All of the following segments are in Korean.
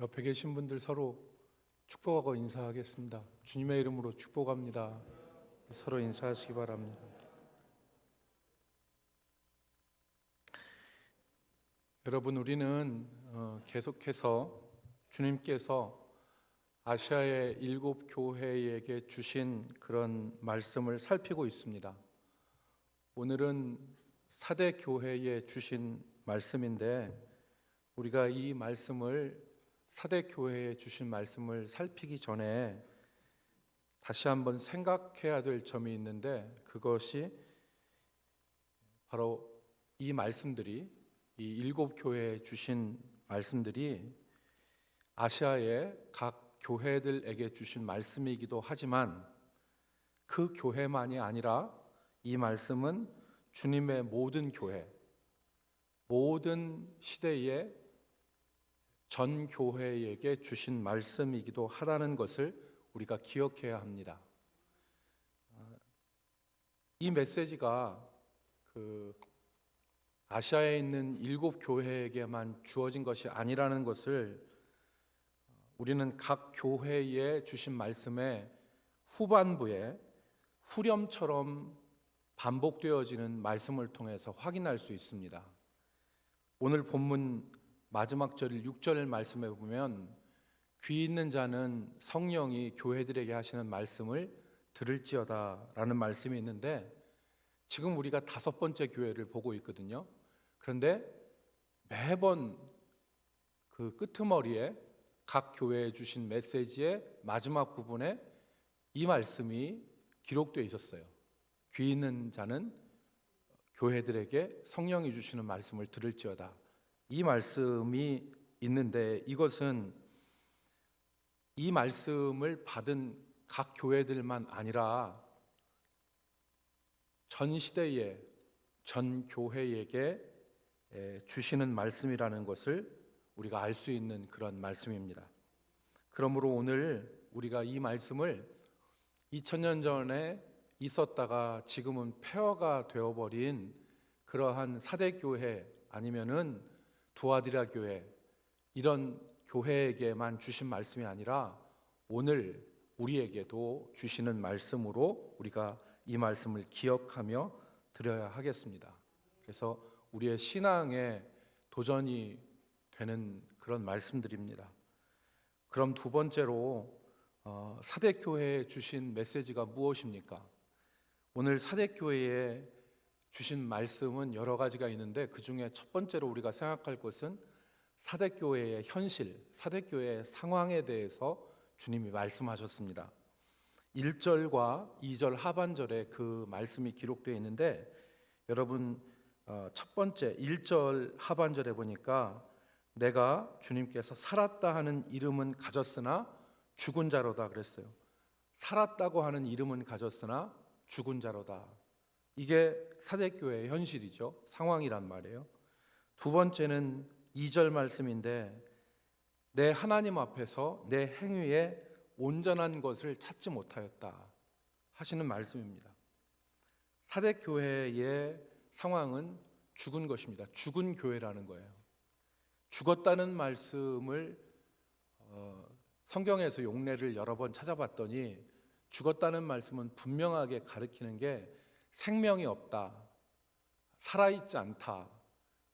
옆에 계신 분들 서로 축복하고 인사하겠습니다. 주님의 이름으로 축복합니다. 서로 인사하시기 바랍니다. 여러분 우리는 어, 계속해서 주님께서 아시아의 일곱 교회에게 주신 그런 말씀을 살피고 있습니다. 오늘은 사대 교회에 주신 말씀인데 우리가 이 말씀을 사대 교회에 주신 말씀을 살피기 전에 다시 한번 생각해야 될 점이 있는데 그것이 바로 이 말씀들이 이 일곱 교회에 주신 말씀들이 아시아의 각 교회들에게 주신 말씀이기도 하지만 그 교회만이 아니라 이 말씀은 주님의 모든 교회, 모든 시대의 전 교회에게 주신 말씀이기도 하다는 것을 우리가 기억해야 합니다. 이 메시지가 그 아시아에 있는 일곱 교회에게만 주어진 것이 아니라는 것을 우리는 각 교회에 주신 말씀의 후반부에 후렴처럼 반복되어지는 말씀을 통해서 확인할 수 있습니다. 오늘 본문 마지막 절 6절 말씀에 보면 귀 있는 자는 성령이 교회들에게 하시는 말씀을 들을지어다라는 말씀이 있는데 지금 우리가 다섯 번째 교회를 보고 있거든요. 그런데 매번 그 끄트머리에 각 교회에 주신 메시지의 마지막 부분에 이 말씀이 기록되어 있었어요. 귀 있는 자는 교회들에게 성령이 주시는 말씀을 들을지어다. 이 말씀이 있는데 이것은 이 말씀을 받은 각 교회들만 아니라 전 시대의 전 교회에게 주시는 말씀이라는 것을 우리가 알 수 있는 그런 말씀입니다. 그러므로 오늘 우리가 이 말씀을 2000년 전에 있었다가 지금은 폐허가 되어버린 그러한 사대교회 아니면은 두아디라 교회 이런 교회에게만 주신 말씀이 아니라 오늘 우리에게도 주시는 말씀으로 우리가 이 말씀을 기억하며 드려야 하겠습니다. 그래서 우리의 신앙에 도전이 되는 그런 말씀들입니다. 그럼 두 번째로 어, 사대교회에 주신 메시지가 무엇입니까? 오늘 사대교회에 주신 말씀은 여러 가지가 있는데 그 중에 첫 번째로 우리가 생각할 것은 사대교회의 현실, 사대교회의 상황에 대해서 주님이 말씀하셨습니다. 1절과 2절 하반절에 그 말씀이 기록되어 있는데 여러분 어, 첫 번째 1절 하반절에 보니까 내가 주님께서 살았다 하는 이름은 가졌으나 죽은 자로다 그랬어요. 살았다고 하는 이름은 가졌으나 죽은 자로다. 이게 사대교회의 현실이죠. 상황이란 말이에요. 두 번째는 2절 말씀인데 내 하나님 앞에서 내 행위에 온전한 것을 찾지 못하였다 하시는 말씀입니다. 사대교회의 상황은 죽은 것입니다. 죽은 교회라는 거예요. 죽었다는 말씀을 어, 성경에서 용례를 여러 번 찾아봤더니 죽었다는 말씀은 분명하게 가르치는 게 생명이 없다, 살아있지 않다,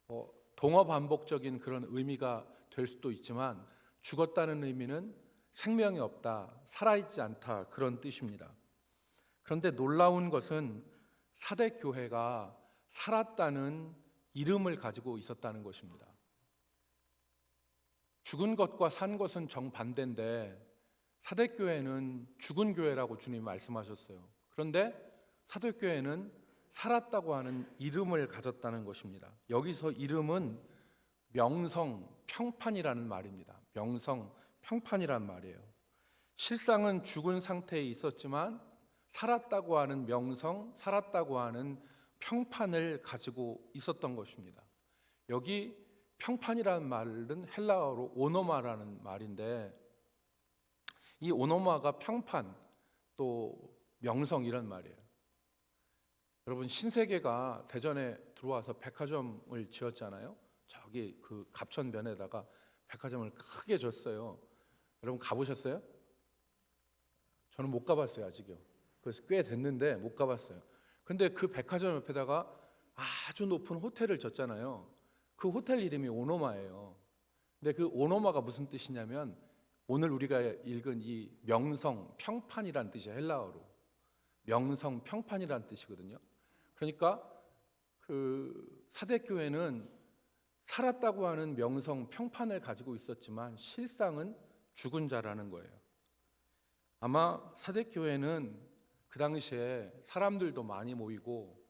뭐 동어 반복적인 그런 의미가 될 수도 있지만 죽었다는 의미는 생명이 없다, 살아있지 않다 그런 뜻입니다. 그런데 놀라운 것은 사대 교회가 살았다는 이름을 가지고 있었다는 것입니다. 죽은 것과 산 것은 정반대인데 사대 교회는 죽은 교회라고 주님 말씀하셨어요. 그런데 사대교회는 살았다고 하는 이름을 가졌다는 것입니다. 여기서 이름은 명성, 평판이라는 말입니다. 명성, 평판이란 말이에요. 실상은 죽은 상태에 있었지만 살았다고 하는 명성, 살았다고 하는 평판을 가지고 있었던 것입니다. 여기 평판이라는 말은 헬라어로 오노마라는 말인데 이 오노마가 평판 또 명성 이란 말이에요. 여러분 신세계가 대전에 들어와서 백화점을 지었잖아요. 저기 그 갑천변에다가 백화점을 크게 줬어요. 여러분 가보셨어요? 저는 못 가봤어요 아직요. 그래서 꽤 됐는데 못 가봤어요. 근데 그 백화점 옆에다가 아주 높은 호텔을 졌잖아요. 그 호텔 이름이 오노마예요. 근데 그 오노마가 무슨 뜻이냐면 오늘 우리가 읽은 이 명성 평판이란 뜻이 헬라어로 명성 평판이란 뜻이거든요. 그러니까 그 사대교회는 살았다고 하는 명성 평판을 가지고 있었지만 실상은 죽은 자라는 거예요. 아마 사대교회는 그 당시에 사람들도 많이 모이고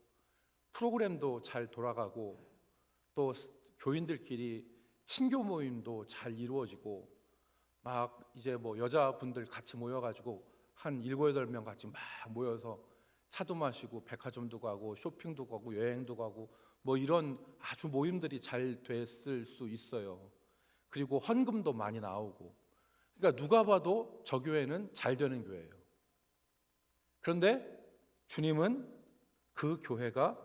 프로그램도 잘 돌아가고 또 교인들끼리 친교 모임도 잘 이루어지고 막 이제 뭐 여자분들 같이 모여가지고 한 일곱 여덟 명 같이 막 모여서 차도 마시고 백화점도 가고 쇼핑도 가고 여행도 가고 뭐 이런 아주 모임들이 잘 됐을 수 있어요. 그리고 헌금도 많이 나오고 그러니까 누가 봐도 저 교회는 잘 되는 교회예요. 그런데 주님은 그 교회가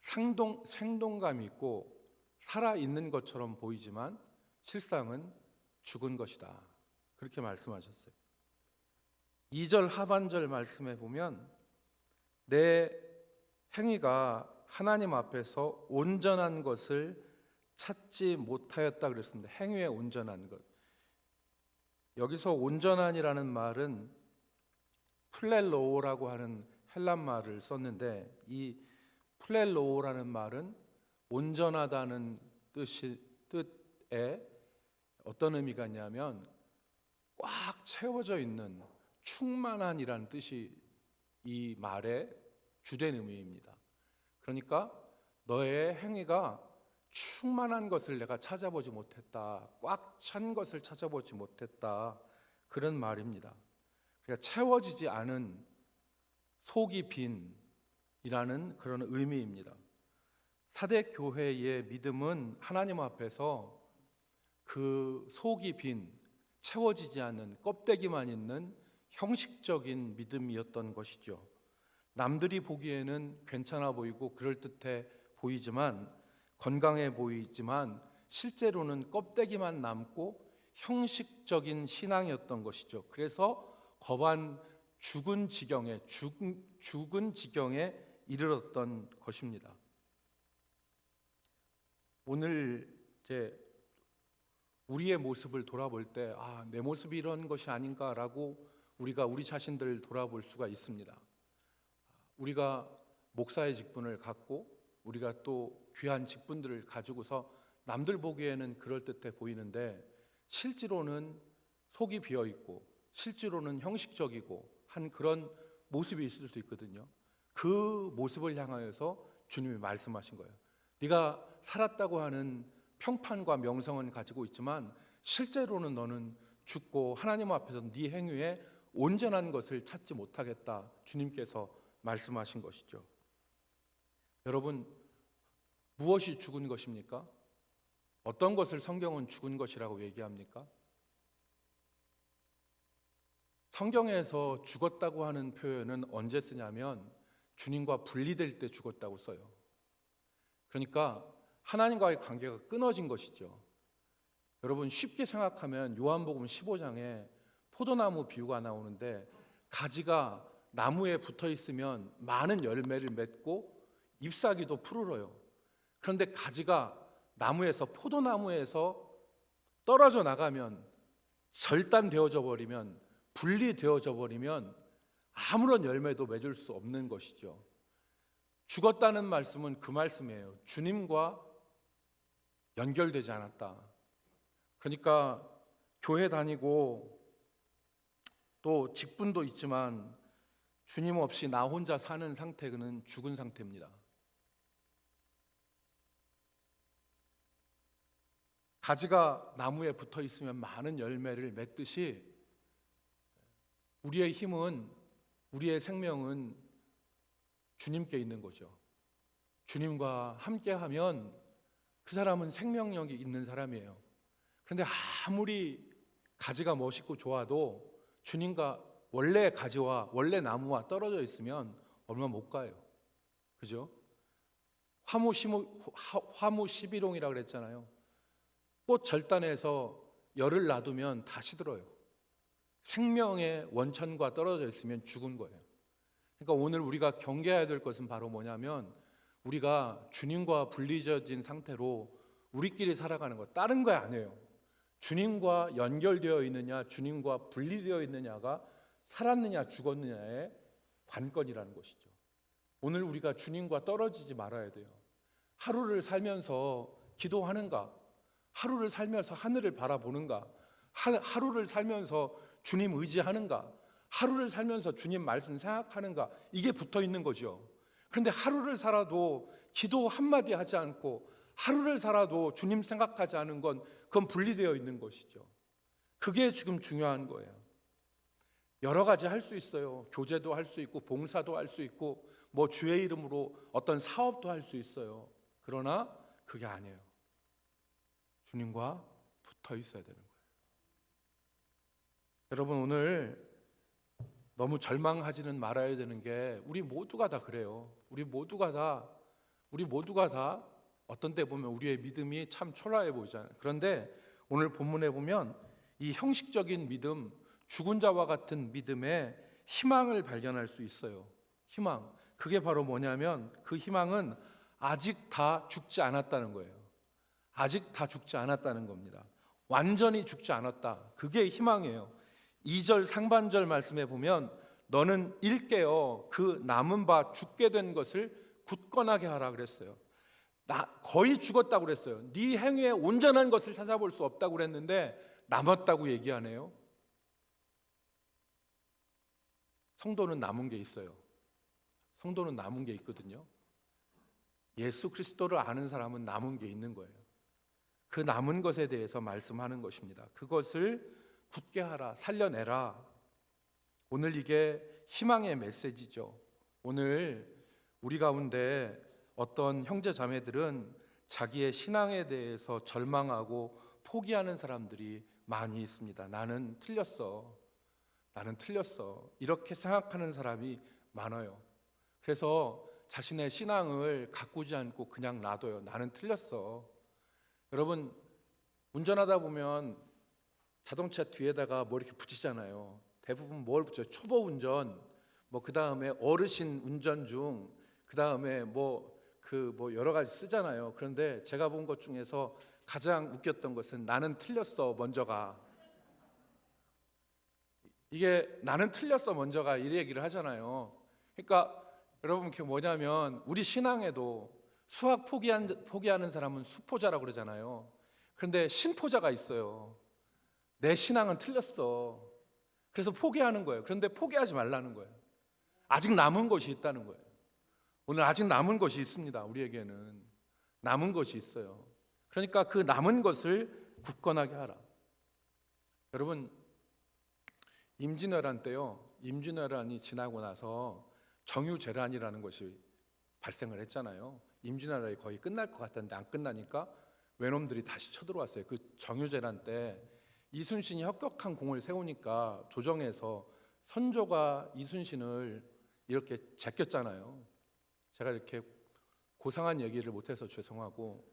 상동, 생동감 있고 살아 있는 것처럼 보이지만 실상은 죽은 것이다. 그렇게 말씀하셨어요. 2절 하반절 말씀에 보면 내 행위가 하나님 앞에서 온전한 것을 찾지 못하였다 그랬습니다. 행위에 온전한 것. 여기서 온전한이라는 말은 플렐로라고 하는 헬란 말을 썼는데 이 플렐로라는 말은 온전하다는 뜻이 뜻에 어떤 의미가 있냐면 꽉 채워져 있는 충만한이라는 뜻이 이 말의 주된 의미입니다. 그러니까 너의 행위가 충만한 것을 내가 찾아보지 못했다. 꽉 찬 것을 찾아보지 못했다. 그런 말입니다. 그러니까 채워지지 않은 속이 빈이라는 그런 의미입니다. 사대 교회의 믿음은 하나님 앞에서 그 속이 빈 채워지지 않는 껍데기만 있는 형식적인 믿음이었던 것이죠. 남들이 보기에는 괜찮아 보이고 그럴듯해 보이지만 건강해 보이지만 실제로는 껍데기만 남고 형식적인 신앙이었던 것이죠. 그래서 거반 죽은 지경에 죽은, 죽은 지경에 이르렀던 것입니다. 오늘 이제 우리의 모습을 돌아볼 때 아, 내 모습이 이런 것이 아닌가라고 우리가 우리 자신들을 돌아볼 수가 있습니다. 우리가 목사의 직분을 갖고 우리가 또 귀한 직분들을 가지고서 남들 보기에는 그럴듯해 보이는데 실제로는 속이 비어 있고 실제로는 형식적이고 한 그런 모습이 있을 수 있거든요. 그 모습을 향하여서 주님이 말씀하신 거예요. 네가 살았다고 하는 평판과 명성은 가지고 있지만 실제로는 너는 죽고 하나님 앞에서 네 행위에 온전한 것을 찾지 못하겠다. 주님께서 말씀하신 것이죠. 여러분 무엇이 죽은 것입니까? 어떤 것을 성경은 죽은 것이라고 얘기합니까? 성경에서 죽었다고 하는 표현은 언제 쓰냐면 주님과 분리될 때 죽었다고 써요. 그러니까 하나님과의 관계가 끊어진 것이죠. 여러분 쉽게 생각하면 요한복음 15장에 포도나무 비유가 나오는데 가지가 나무에 붙어 있으면 많은 열매를 맺고 잎사귀도 푸르러요. 그런데 가지가 나무에서 포도나무에서 떨어져 나가면 절단되어져 버리면 분리되어져 버리면 아무런 열매도 맺을 수 없는 것이죠. 죽었다는 말씀은 그 말씀이에요. 주님과 연결되지 않았다. 그러니까 교회 다니고 또 직분도 있지만 주님 없이 나 혼자 사는 상태는 죽은 상태입니다. 가지가 나무에 붙어 있으면 많은 열매를 맺듯이 우리의 힘은 우리의 생명은 주님께 있는 거죠. 주님과 함께 하면 그 사람은 생명력이 있는 사람이에요. 그런데 아무리 가지가 멋있고 좋아도 주님과 원래 가지와 원래 나무와 떨어져 있으면 얼마 못 가요. 그죠? 화무 시무, 화무 11홍이라 그랬잖아요. 꽃 절단해서 열을 놔두면 다 시 들어요. 생명의 원천과 떨어져 있으면 죽은 거예요. 그러니까 오늘 우리가 경계해야 될 것은 바로 뭐냐면 우리가 주님과 분리져진 상태로 우리끼리 살아가는 것 다른 거 아니에요. 주님과 연결되어 있느냐, 주님과 분리되어 있느냐가 살았느냐, 죽었느냐의 관건이라는 것이죠. 오늘 우리가 주님과 떨어지지 말아야 돼요. 하루를 살면서 기도하는가? 하루를 살면서 하늘을 바라보는가? 하, 하루를 살면서 주님 의지하는가? 하루를 살면서 주님 말씀 생각하는가? 이게 붙어 있는 거죠. 그런데 하루를 살아도 기도 한마디 하지 않고 하루를 살아도 주님 생각하지 않은 건 그건 분리되어 있는 것이죠. 그게 지금 중요한 거예요. 여러 가지 할 수 있어요. 교제도 할 수 있고 봉사도 할 수 있고 뭐 주의 이름으로 어떤 사업도 할 수 있어요. 그러나 그게 아니에요. 주님과 붙어 있어야 되는 거예요. 여러분 오늘 너무 절망하지는 말아야 되는 게 우리 모두가 다 그래요. 우리 모두가 다 우리 모두가 다 어떤 때 보면 우리의 믿음이 참 초라해 보이잖아요. 그런데 오늘 본문에 보면 이 형식적인 믿음, 죽은 자와 같은 믿음에 희망을 발견할 수 있어요. 희망. 그게 바로 뭐냐면 그 희망은 아직 다 죽지 않았다는 거예요. 아직 다 죽지 않았다는 겁니다. 완전히 죽지 않았다. 그게 희망이에요. 2절 상반절 말씀에 보면 너는 일깨어 그 남은 바 죽게 된 것을 굳건하게 하라 그랬어요. 나 거의 죽었다고 그랬어요. 네 행위에 온전한 것을 찾아볼 수 없다고 그랬는데 남았다고 얘기하네요. 성도는 남은 게 있어요. 성도는 남은 게 있거든요. 예수 그리스도를 아는 사람은 남은 게 있는 거예요. 그 남은 것에 대해서 말씀하는 것입니다. 그것을 굳게 하라, 살려내라. 오늘 이게 희망의 메시지죠. 오늘 우리 가운데 어떤 형제 자매들은 자기의 신앙에 대해서 절망하고 포기하는 사람들이 많이 있습니다. 나는 틀렸어. 나는 틀렸어. 이렇게 생각하는 사람이 많아요. 그래서 자신의 신앙을 가꾸지 않고 그냥 놔둬요. 나는 틀렸어. 여러분, 운전하다 보면 자동차 뒤에다가 뭐 이렇게 붙이잖아요. 대부분 뭘 붙여요? 초보 운전, 뭐 그 다음에 어르신 운전 중, 그 다음에 뭐 그 뭐 여러 가지 쓰잖아요. 그런데 제가 본 것 중에서 가장 웃겼던 것은 나는 틀렸어 먼저가 이게 나는 틀렸어 먼저가 이 얘기를 하잖아요. 그러니까 여러분 그게 뭐냐면 우리 신앙에도 수학 포기한, 포기하는 사람은 수포자라고 그러잖아요. 그런데 신포자가 있어요. 내 신앙은 틀렸어. 그래서 포기하는 거예요. 그런데 포기하지 말라는 거예요. 아직 남은 것이 있다는 거예요. 오늘 아직 남은 것이 있습니다. 우리에게는 남은 것이 있어요. 그러니까 그 남은 것을 굳건하게 하라. 여러분 임진왜란 때요. 임진왜란이 지나고 나서 정유재란이라는 것이 발생을 했잖아요. 임진왜란이 거의 끝날 것 같았는데 안 끝나니까 외놈들이 다시 쳐들어왔어요. 그 정유재란 때 이순신이 협격한 공을 세우니까 조정에서 선조가 이순신을 이렇게 제꼈잖아요. 제가 이렇게 고상한 얘기를 못해서 죄송하고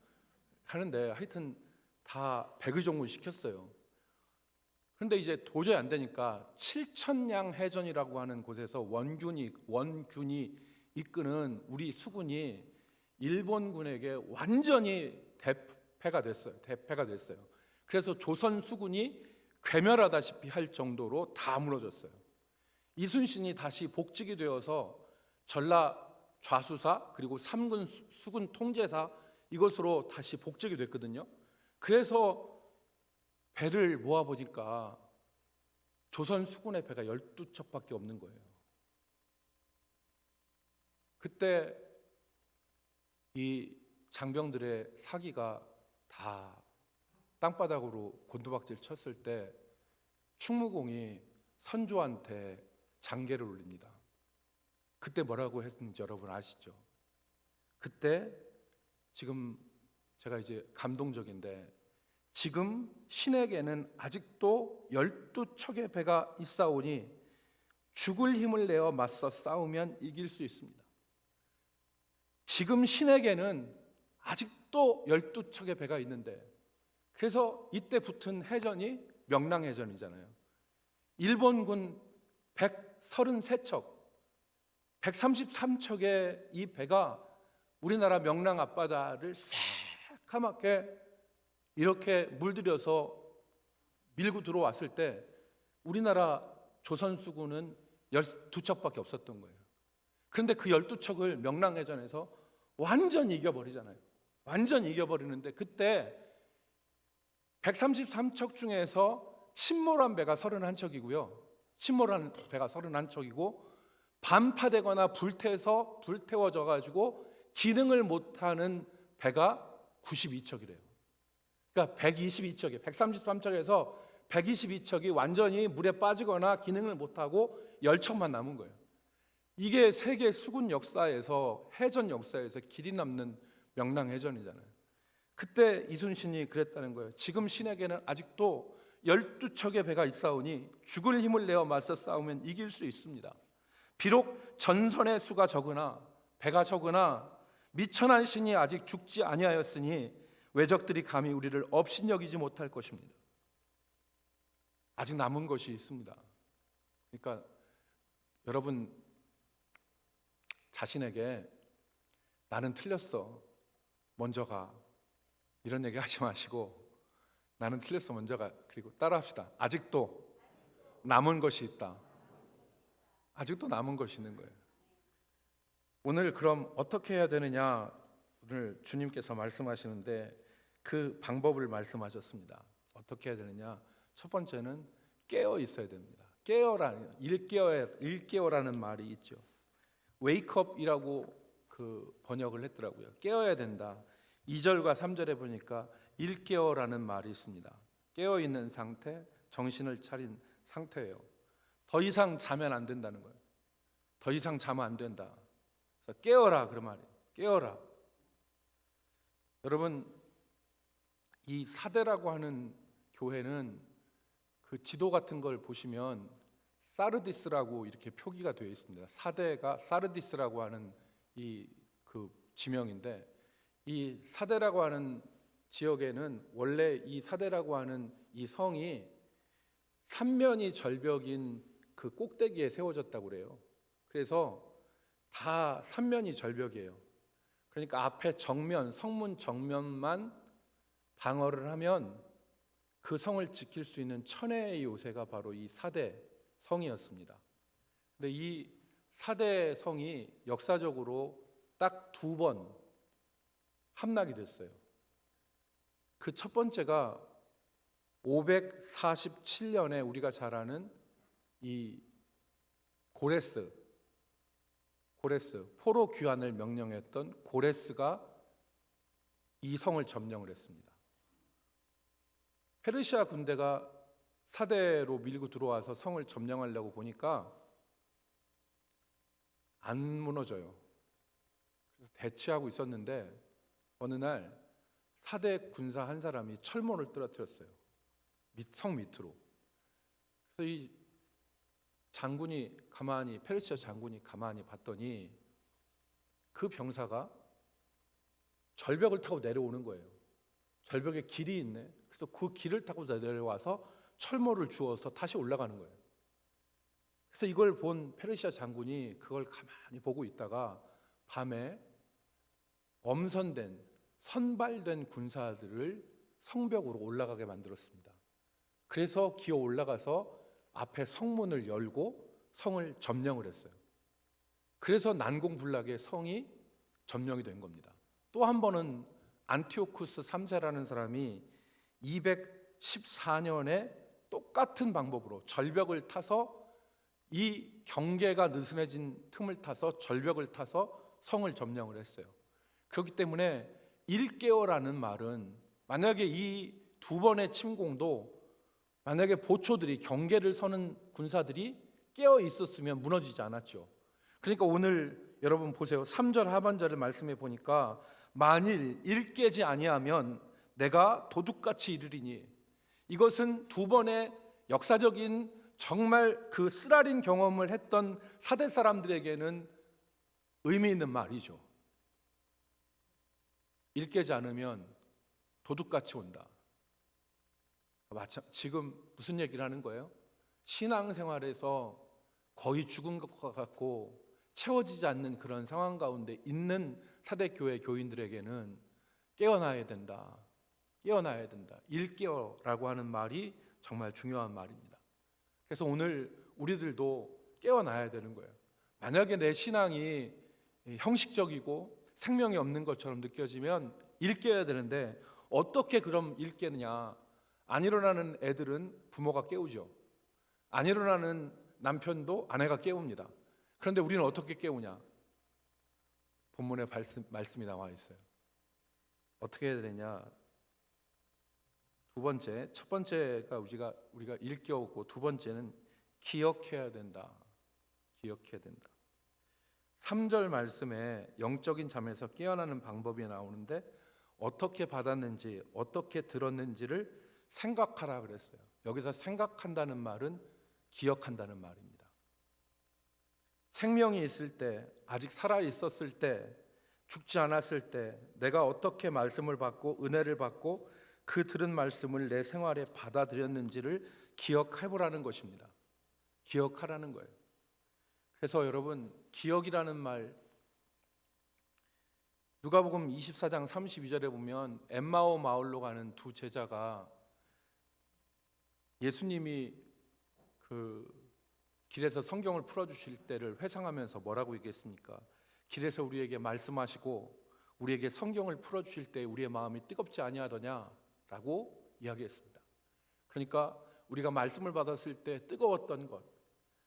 하는데 하여튼 다 백의종군 시켰어요. 그런데 이제 도저히 안 되니까 칠천량 해전이라고 하는 곳에서 원균이 원균이 이끄는 우리 수군이 일본군에게 완전히 대패가 됐어요. 대패가 됐어요. 그래서 조선 수군이 괴멸하다시피 할 정도로 다 무너졌어요. 이순신이 다시 복직이 되어서 전라 좌수사 그리고 삼군 수군 통제사 이것으로 다시 복직이 됐거든요. 그래서 배를 모아 보니까 조선 수군의 배가 12척밖에 없는 거예요. 그때 이 장병들의 사기가 다 땅바닥으로 곤두박질 쳤을 때 충무공이 선조한테 장계를 올립니다. 그때 뭐라고 했는지 여러분 아시죠? 그때 지금 제가 이제 감동적인데 지금 신에게는 아직도 열두 척의 배가 있사오니 죽을 힘을 내어 맞서 싸우면 이길 수 있습니다. 지금 신에게는 아직도 열두 척의 배가 있는데 그래서 이때 붙은 해전이 명랑해전이잖아요. 일본군 133척, 133척의 이 배가 우리나라 명랑 앞바다를 새카맣게 이렇게 물들여서 밀고 들어왔을 때 우리나라 조선 수군은 12척밖에 없었던 거예요. 그런데 그 12척을 명랑해전에서 완전히 이겨버리잖아요. 완전히 이겨버리는데 그때 133척 중에서 침몰한 배가 31척이고요. 침몰한 배가 31척이고 반파되거나 불태서 불태워져 가지고 기능을 못하는 배가 92척이래요. 그러니까 122척이 133척에서 122척이 완전히 물에 빠지거나 기능을 못하고 10척만 남은 거예요. 이게 세계 수군 역사에서 해전 역사에서 길이 남는 명랑해전이잖아요. 그때 이순신이 그랬다는 거예요. 지금 신에게는 아직도 12척의 배가 있사오니 죽을 힘을 내어 맞서 싸우면 이길 수 있습니다. 비록 전선의 수가 적으나 배가 적으나 미천한 신이 아직 죽지 아니하였으니 외적들이 감히 우리를 업신여기지 못할 것입니다. 아직 남은 것이 있습니다. 그러니까 여러분 자신에게 나는 틀렸어. 먼저 가. 이런 얘기 하지 마시고 나는 틀렸어. 먼저 가. 그리고 따라합시다. 아직도 남은 것이 있다. 아직도 남은 것이 있는 거예요. 오늘 그럼 어떻게 해야 되느냐? 오늘 주님께서 말씀하시는데 그 방법을 말씀하셨습니다. 어떻게 해야 되느냐? 첫 번째는 깨어 있어야 됩니다. 깨어라는 일깨어 일깨어라는 말이 있죠. 웨이크업이라고 그 번역을 했더라고요. 깨어야 된다. 2절과 3절에 보니까 일깨어라는 말이 있습니다. 깨어 있는 상태, 정신을 차린 상태예요. 더 이상 자면 안 된다는 거예요. 더 이상 자면 안 된다. 깨어라 그런 말이에요. 깨어라. 여러분 이 사대라고 하는 교회는 그 지도 같은 걸 보시면 사르디스라고 이렇게 표기가 되어 있습니다. 사대가 사르디스라고 하는 이 그 지명인데 이 사대라고 하는 지역에는 원래 이 사대라고 하는 이 성이 삼면이 절벽인 그 꼭대기에 세워졌다고 그래요. 그래서 다 삼면이 절벽이에요. 그러니까 앞에 정면 성문 정면만 방어를 하면 그 성을 지킬 수 있는 천혜의 요새가 바로 이 사대 성이었습니다. 근데 이 사대 성이 역사적으로 딱 두 번 함락이 됐어요. 그 첫 번째가 547년에 우리가 잘 아는 이 고레스 고레스 포로 귀환을 명령했던 고레스가 이 성을 점령을 했습니다. 페르시아 군대가 사대로 밀고 들어와서 성을 점령하려고 보니까 안 무너져요. 그래서 대치하고 있었는데 어느 날 사대 군사 한 사람이 철문을 떨어뜨렸어요. 밑, 성 밑으로. 그래서 이 장군이 가만히 페르시아 장군이 가만히 봤더니 그 병사가 절벽을 타고 내려오는 거예요. 절벽에 길이 있네. 그래서 그 길을 타고 내려와서 철모를 주어서 다시 올라가는 거예요. 그래서 이걸 본 페르시아 장군이 그걸 가만히 보고 있다가 밤에 엄선된 선발된 군사들을 성벽으로 올라가게 만들었습니다. 그래서 기어 올라가서 앞에 성문을 열고 성을 점령을 했어요. 그래서 난공불락의 성이 점령이 된 겁니다. 또 한 번은 안티오쿠스 3세라는 사람이 214년에 똑같은 방법으로 절벽을 타서 이 경계가 느슨해진 틈을 타서 절벽을 타서 성을 점령을 했어요. 그렇기 때문에 일개월라는 말은 만약에 이 두 번의 침공도 만약에 보초들이 경계를 서는 군사들이 깨어 있었으면 무너지지 않았죠. 그러니까 오늘 여러분 보세요. 3절 하반절을 말씀해 보니까 만일 일깨지 아니하면 내가 도둑같이 이르리니 이것은 두 번의 역사적인 정말 그 쓰라린 경험을 했던 사대 사람들에게는 의미 있는 말이죠. 일깨지 않으면 도둑같이 온다. 마찬 지금 무슨 얘기를 하는 거예요? 신앙생활에서 거의 죽은 것과 같고 채워지지 않는 그런 상황 가운데 있는 사대 교회 교인들에게는 깨어나야 된다. 깨어나야 된다. 일깨어라고 하는 말이 정말 중요한 말입니다. 그래서 오늘 우리들도 깨어나야 되는 거예요. 만약에 내 신앙이 형식적이고 생명이 없는 것처럼 느껴지면 일깨어야 되는데 어떻게 그럼 일깨느냐? 안 일어나는 애들은 부모가 깨우죠. 안 일어나는 남편도 아내가 깨웁니다. 그런데 우리는 어떻게 깨우냐? 본문에 말씀, 말씀 이 나와 있어요. 어떻게 해야 되냐? 두 번째, 첫 번째가 우리가 우리가 일깨웠고 두 번째는 기억해야 된다. 기억해야 된다. 3절 말씀에 영적인 잠에서 깨어나는 방법이 나오는데 어떻게 받았는지, 어떻게 들었는지를 생각하라 그랬어요. 여기서 생각한다는 말은 기억한다는 말입니다. 생명이 있을 때, 아직 살아 있었을 때, 죽지 않았을 때, 내가 어떻게 말씀을 받고 은혜를 받고 그 들은 말씀을 내 생활에 받아들였는지를 기억해 보라는 것입니다. 기억하라는 거예요. 그래서 여러분, 기억이라는 말 누가복음 24장 32절에 보면 엠마오 마을로 가는 두 제자가 예수님이 그 길에서 성경을 풀어 주실 때를 회상하면서 뭐라고 얘기했습니까? 길에서 우리에게 말씀하시고 우리에게 성경을 풀어 주실 때 우리의 마음이 뜨겁지 아니하더냐라고 이야기했습니다. 그러니까 우리가 말씀을 받았을 때 뜨거웠던 것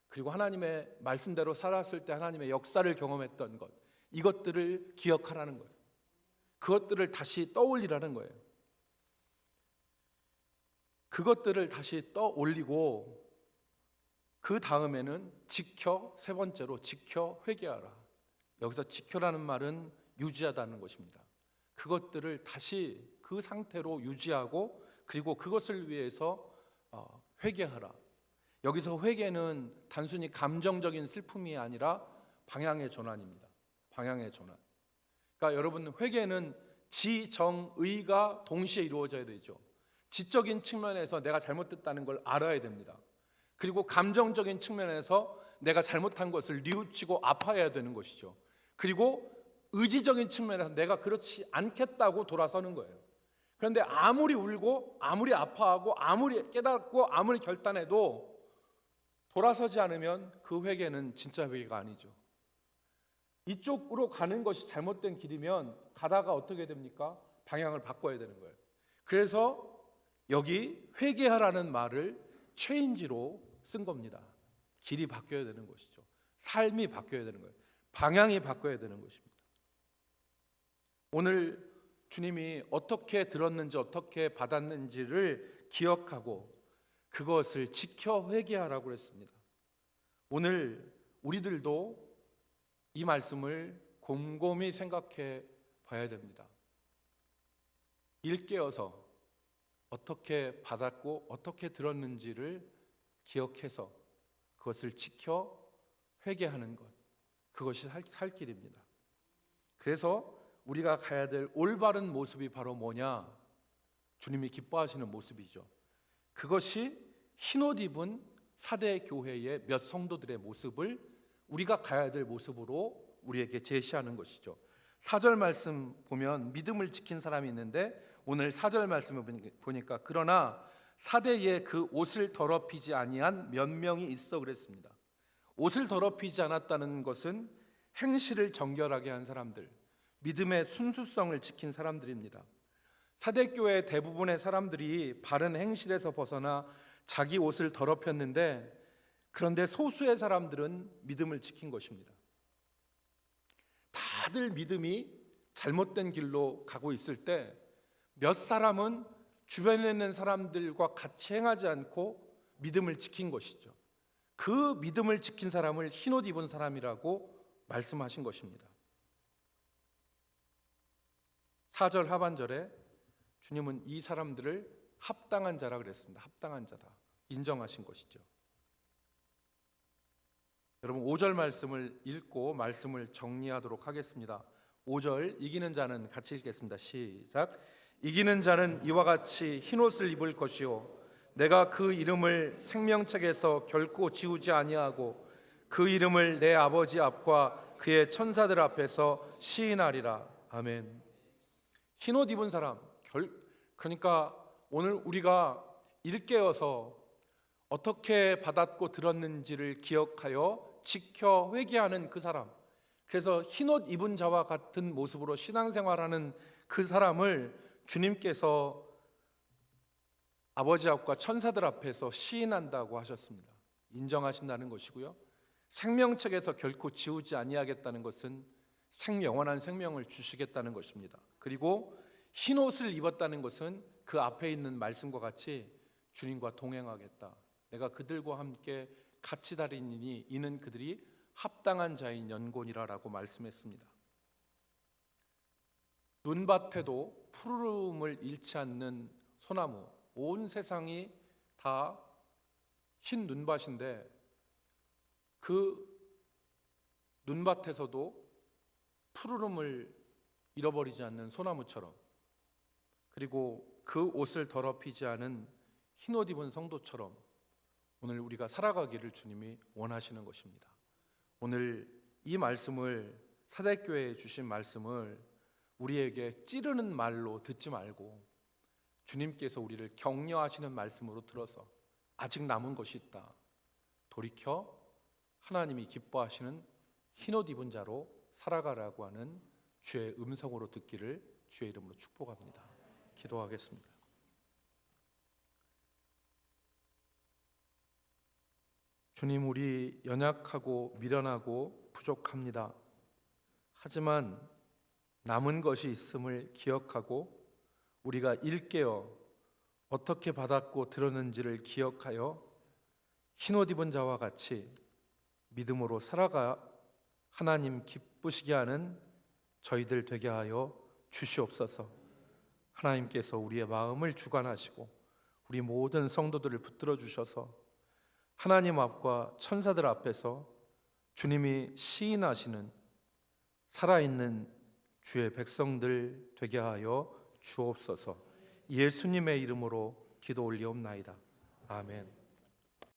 그리고 하나님의 말씀대로 살았을 때 하나님의 역사를 경험했던 것 이것들을 기억하라는 거예요. 그것들을 다시 떠올리라는 거예요. 그것들을 다시 떠올리고 그 다음에는 지켜 세 번째로 지켜 회개하라. 여기서 지켜라는 말은 유지하다는 것입니다. 그것들을 다시 그 상태로 유지하고 그리고 그것을 위해서 어, 회개하라. 여기서 회개는 단순히 감정적인 슬픔이 아니라 방향의 전환입니다. 방향의 전환. 그러니까 여러분 회개는 지정의가 동시에 이루어져야 되죠. 지적인 측면에서 내가 잘못됐다는 걸 알아야 됩니다. 그리고 감정적인 측면에서 내가 잘못한 것을 뉘우치고 아파해야 되는 것이죠. 그리고 의지적인 측면에서 내가 그렇지 않겠다고 돌아서는 거예요. 그런데 아무리 울고 아무리 아파하고 아무리 깨닫고 아무리 결단해도 돌아서지 않으면 그 회개는 진짜 회개가 아니죠. 이쪽으로 가는 것이 잘못된 길이면 가다가 어떻게 됩니까? 방향을 바꿔야 되는 거예요. 그래서 여기 회개하라는 말을 체인지로 쓴 겁니다. 길이 바뀌어야 되는 것이죠. 삶이 바뀌어야 되는 거예요. 방향이 바뀌어야 되는 것입니다. 오늘 주님이 어떻게 들었는지 어떻게 받았는지를 기억하고 그것을 지켜 회개하라고 했습니다. 오늘 우리들도 이 말씀을 곰곰이 생각해 봐야 됩니다. 일깨어서 어떻게 받았고 어떻게 들었는지를 기억해서 그것을 지켜 회개하는 것 그것이 살, 살 길입니다. 그래서 우리가 가야 될 올바른 모습이 바로 뭐냐? 주님이 기뻐하시는 모습이죠. 그것이 흰옷 입은 사대 교회의 몇 성도들의 모습을 우리가 가야 될 모습으로 우리에게 제시하는 것이죠. 사절 말씀 보면 믿음을 지킨 사람이 있는데 오늘 사절 말씀을 보니까 그러나 사대에 그 옷을 더럽히지 아니한 몇 명이 있어 그랬습니다. 옷을 더럽히지 않았다는 것은 행실을 정결하게 한 사람들, 믿음의 순수성을 지킨 사람들입니다. 사대교회 대부분의 사람들이 바른 행실에서 벗어나 자기 옷을 더럽혔는데 그런데 소수의 사람들은 믿음을 지킨 것입니다. 다들 믿음이 잘못된 길로 가고 있을 때 몇 사람은 주변에 있는 사람들과 같이 행하지 않고 믿음을 지킨 것이죠. 그 믿음을 지킨 사람을 흰옷 입은 사람이라고 말씀하신 것입니다. 4절 하반절에 주님은 이 사람들을 합당한 자라 그랬습니다. 합당한 자다. 인정하신 것이죠. 여러분 5절 말씀을 읽고 말씀을 정리하도록 하겠습니다. 5절 이기는 자는 같이 읽겠습니다. 시작. 이기는 자는 이와 같이 흰 옷을 입을 것이요 내가 그 이름을 생명책에서 결코 지우지 아니하고 그 이름을 내 아버지 앞과 그의 천사들 앞에서 시인하리라. 아멘. 흰 옷 입은 사람 결 그러니까 오늘 우리가 일깨어서 어떻게 받았고 들었는지를 기억하여 지켜 회개하는 그 사람. 그래서 흰옷 입은 자와 같은 모습으로 신앙생활하는 그 사람을 주님께서 아버지 앞과 천사들 앞에서 시인한다고 하셨습니다. 인정하신다는 것이고요. 생명책에서 결코 지우지 아니하겠다는 것은 생 영원한 생명을 주시겠다는 것입니다. 그리고 흰 옷을 입었다는 것은 그 앞에 있는 말씀과 같이 주님과 동행하겠다. 내가 그들과 함께 같이 다니니 이는 그들이 합당한 자인 연곤이라라고 말씀했습니다. 눈밭에도 푸르름을 잃지 않는 소나무, 온 세상이 다 흰 눈밭인데 그 눈밭에서도 푸르름을 잃어버리지 않는 소나무처럼 그리고 그 옷을 더럽히지 않은 흰 옷 입은 성도처럼 오늘 우리가 살아가기를 주님이 원하시는 것입니다. 오늘 이 말씀을 사대교회에 주신 말씀을 우리에게 찌르는 말로 듣지 말고 주님께서 우리를 격려하시는 말씀으로 들어서 아직 남은 것이 있다. 돌이켜 하나님이 기뻐하시는 흰옷 입은 자로 살아가라고 하는 주의 음성으로 듣기를 주의 이름으로 축복합니다. 기도하겠습니다. 주님 우리 연약하고 미련하고 부족합니다. 하지만 남은 것이 있음을 기억하고 우리가 일깨어 어떻게 받았고 들었는지를 기억하여 흰옷 입은 자와 같이 믿음으로 살아가 하나님 기쁘시게 하는 저희들 되게 하여 주시옵소서. 하나님께서 우리의 마음을 주관하시고 우리 모든 성도들을 붙들어 주셔서 하나님 앞과 천사들 앞에서 주님이 시인하시는 살아있는 주의 백성들 되게 하여 주옵소서. 예수님의 이름으로 기도 올리옵나이다. 아멘.